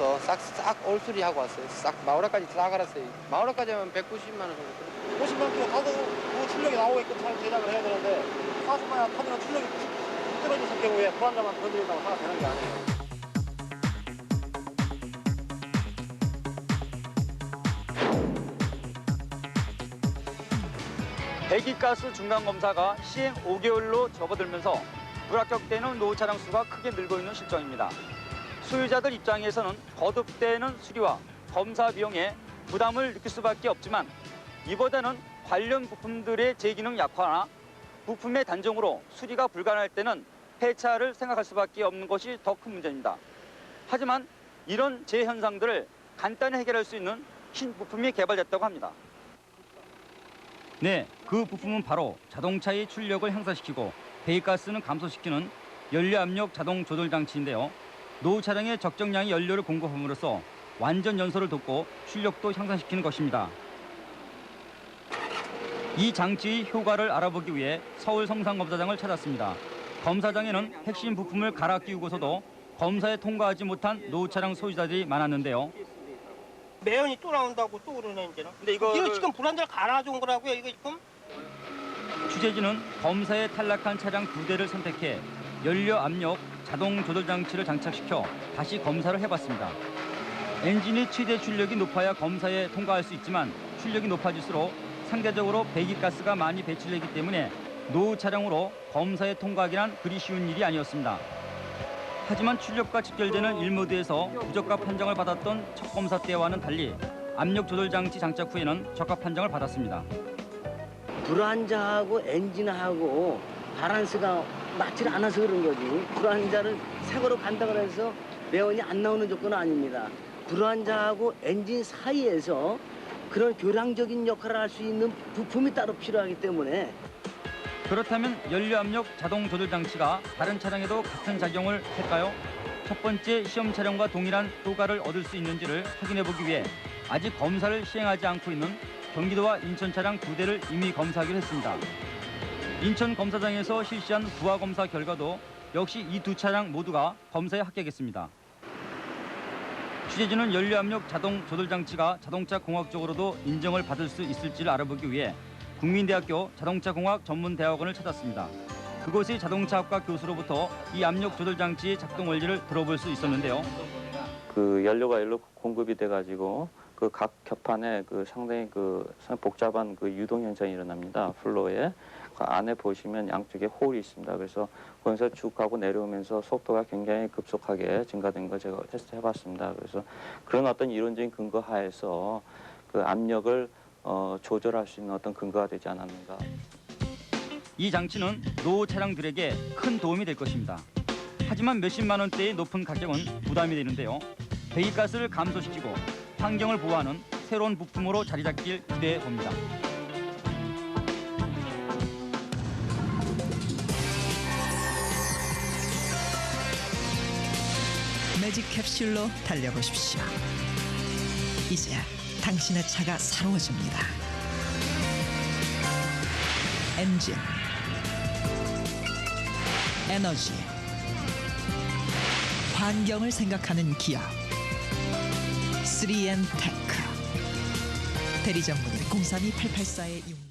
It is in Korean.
가서 싹싹 올수리 하고 왔어요. 싹 마우라까지 싹 알았어요. 마우라까지 하면 190만 원 정도. 들어요. 50만 킬로 가도 그 출력이 나오게끔 잘 제작을 해야 되는데 40만 터지는 출력이 떨어졌을 경우에 불안자만 건드린다고 하나 되는 게 아니에요. 배기가스 중간검사가 시행 5개월로 접어들면서 불합격되는 노후 차량 수가 크게 늘고 있는 실정입니다. 소유자들 입장에서는 거듭되는 수리와 검사 비용에 부담을 느낄 수밖에 없지만 이보다는 관련 부품들의 제기능 약화나 부품의 단종으로 수리가 불가능할 때는 폐차를 생각할 수밖에 없는 것이 더 큰 문제입니다. 하지만 이런 재현상들을 간단히 해결할 수 있는 신 부품이 개발됐다고 합니다. 네, 그 부품은 바로 자동차의 출력을 향상시키고 배기가스는 감소시키는 연료압력 자동 조절 장치인데요. 노후 차량에 적정량의 연료를 공급함으로써 완전 연소를 돕고 출력도 향상시키는 것입니다. 이 장치의 효과를 알아보기 위해 서울 성산검사장을 찾았습니다. 검사장에는 핵심 부품을 갈아 끼우고서도 검사에 통과하지 못한 노후 차량 소유자들이 많았는데요. 매연이 또 나온다고 또 그러네 이제는. 근데 이거 지금 불안자를 갈아준 거라고요 이거 지금? 취재진은 검사에 탈락한 차량 두 대를 선택해 연료 압력 자동 조절 장치를 장착시켜 다시 검사를 해봤습니다. 엔진의 최대 출력이 높아야 검사에 통과할 수 있지만 출력이 높아질수록 상대적으로 배기가스가 많이 배출되기 때문에 노후 차량으로 검사에 통과하기란 그리 쉬운 일이 아니었습니다. 하지만 출력과 직결되는 일모드에서 부적합 판정을 받았던 첫 검사 때와는 달리 압력 조절 장치 장착 후에는 적합 판정을 받았습니다. 불안자하고 엔진하고 바란스가 맞지 않아서 그런 거지. 불안자를 새거로 간다고 해서 매연이 안 나오는 조건은 아닙니다. 불안자하고 엔진 사이에서 그런 교량적인 역할을 할 수 있는 부품이 따로 필요하기 때문에 그렇다면 연료 압력 자동 조절 장치가 다른 차량에도 같은 작용을 할까요? 첫 번째 시험 차량과 동일한 효과를 얻을 수 있는지를 확인해 보기 위해 아직 검사를 시행하지 않고 있는 경기도와 인천 차량 두 대를 이미 검사하기로 했습니다. 인천 검사장에서 실시한 부하 검사 결과도 역시 이 두 차량 모두가 검사에 합격했습니다. 취재진은 연료 압력 자동 조절 장치가 자동차 공학적으로도 인정을 받을 수 있을지를 알아보기 위해 국민대학교 자동차공학 전문대학원을 찾았습니다. 그곳의 자동차학과 교수로부터 이 압력 조절 장치의 작동 원리를 들어볼 수 있었는데요. 그 연료가 일로 공급이 돼가지고 그 각 겹판에 그 상당히 그 복잡한 그 유동 현상이 일어납니다. 플로에 그 안에 보시면 양쪽에 홀이 있습니다. 그래서 거기서 쭉 가고 내려오면서 속도가 굉장히 급속하게 증가된 거 제가 테스트해봤습니다. 그래서 그런 어떤 이론적인 근거 하에서 그 압력을 어, 조절할 수 있는 어떤 근거가 되지 않았는가. 이 장치는 노후 차량들에게 큰 도움이 될 것입니다. 하지만 몇십만 원대의 높은 가격은 부담이 되는데요. 배기가스를 감소시키고 환경을 보호하는 새로운 부품으로 자리 잡길 기대해 봅니다. 매직 캡슐로 달려보십시오. 이제 당신의 차가 새로워집니다. 엔진, 에너지, 환경을 생각하는 기업. 3N 테크. 대리 전문의 032-884에 6.